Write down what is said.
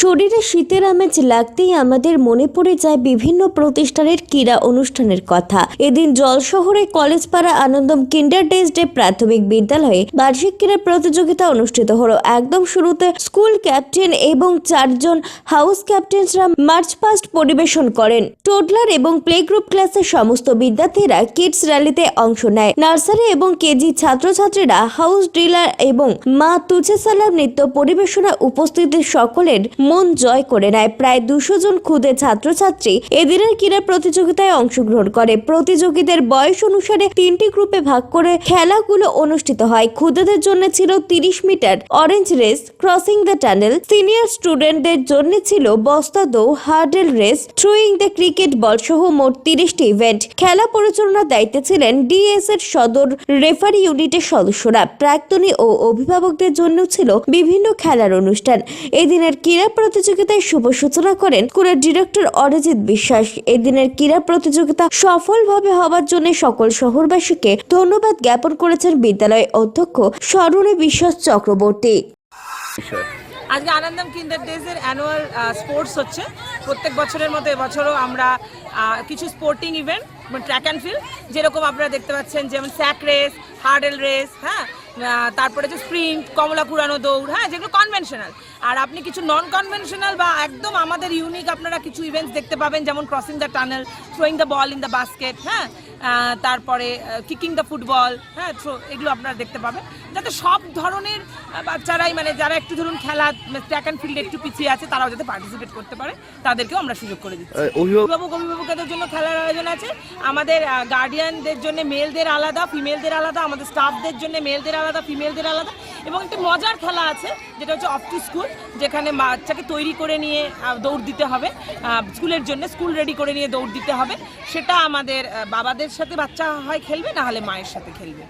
শরীরে শীতের আমেজ লাগতেই আমাদের মনে পড়ে যায় বিভিন্ন প্রতিষ্ঠানের ক্রীড়া অনুষ্ঠানের কথা। এদিন জলশহরে কলেজপাড়া আনন্দম কিন্ডার ডেজ ডে প্রাথমিক বিদ্যালয়ে বার্ষিক ক্রীড়া প্রতিযোগিতা অনুষ্ঠিত হলো। একদম শুরুতে স্কুল ক্যাপ্টেন এবং চারজন হাউস ক্যাপ্টেন্সরা মার্চ পাস্ট পরিবেশন করেন। টোডলার এবং প্লে গ্রুপ ক্লাসের সমস্ত বিদ্যার্থীরা কিডস র্যালিতে অংশ নেয়। নার্সারি এবং কেজি ছাত্রছাত্রীরা হাউস ড্রিলার এবং মা তুচে সালাম নৃত্য পরিবেশনা উপস্থিতি সকলের মন জয় করে নেয়। প্রায় দুশো জন ক্ষুদে ছাত্রছাত্রী এদিনের ক্রীড়া প্রতিযোগিতায় অংশগ্রহণ করে। প্রতিযোগীদের বয়স অনুসারে তিনটি গ্রুপে ভাগ করে খেলাগুলো অনুষ্ঠিত হয়। ক্ষুদেদের জন্য ছিল তিরিশ meter orange race, crossing the tunnel, senior স্টুডেন্টদের জন্য ছিল বস্তা দৌ hurdle race, throwing the cricket ball সহ মোট তিরিশটি ইভেন্ট। খেলা পরিচালনার দায়িত্বে ছিলেন ডিএস এর সদর রেফারি ইউনিটের সদস্যরা। প্রাক্তনী ও অভিভাবকদের জন্য ছিল বিভিন্ন খেলার অনুষ্ঠান। এদিনের ক্রীড়া প্রতিযোগিতায় শুভ সূচনা করেন স্কুলের ডিরেক্টর অরিজিৎ বিশ্বাস। এদিনের ক্রীড়া প্রতিযোগিতা সফলভাবে হওয়ার জন্য সকল শহরবাসীকে ধন্যবাদ জ্ঞাপন করেছেন বিদ্যালয়ের অধ্যক্ষ স্মরণী বিশ্বাস চক্রবর্তী। আজকে আনন্দম কিন্ডার ডেজের অ্যানুয়াল স্পোর্টস হচ্ছে। প্রত্যেক বছরের মতো এবছরও আমরা কিছু sporting event track and field যেরকম আপনারা দেখতে পাচ্ছেন, যেমন স্যাক রেস হার্ডেল রেস হ্যাঁ? তারপরে যে স্প্রিন্ট কমলা কুড়ানো দৌড় হ্যাঁ যেগুলো কনভেনশনাল আর আপনি কিছু নন কনভেনশনাল বা একদম আমাদের ইউনিক আপনারা কিছু ইভেন্টস দেখতে পাবেন যেমন crossing the tunnel throwing the ball in the basket হ্যাঁ তারপরে কিকিং দ্য ফুটবল হ্যাঁ থ্রো এগুলো আপনারা দেখতে পাবেন। যাতে সব ধরনের বাচ্চারাই মানে যারা একটু ধরুন খেলা ট্র্যাক অ্যান্ড ফিল্ডে একটু পিছিয়ে আছে তারাও যাতে পার্টিসিপেট করতে পারে। তাদেরকেও আমরা সুযোগ করে দিচ্ছি। অভিভাবক অভিভাবক অভিভাবকদের জন্য খেলার আয়োজন আছে। আমাদের গার্ডিয়ানদের জন্য মেলদের আলাদা ফিমেলদের আলাদা আমাদের স্টাফদের জন্য মেলদের আলাদা। ফিমেলদের আলাদা। এবং একটি মজার খেলা আছে, যেটা হচ্ছে অফ টু স্কুল যেখানে বাচ্চাকে তৈরি করে নিয়ে দৌড় দিতে হবে। স্কুলের জন্য, স্কুল রেডি করে নিয়ে দৌড় দিতে হবে। সেটা আমাদের বাবাদের সাথে বাচ্চা হয় খেলবে, না হলে মায়ের সাথে খেলবে।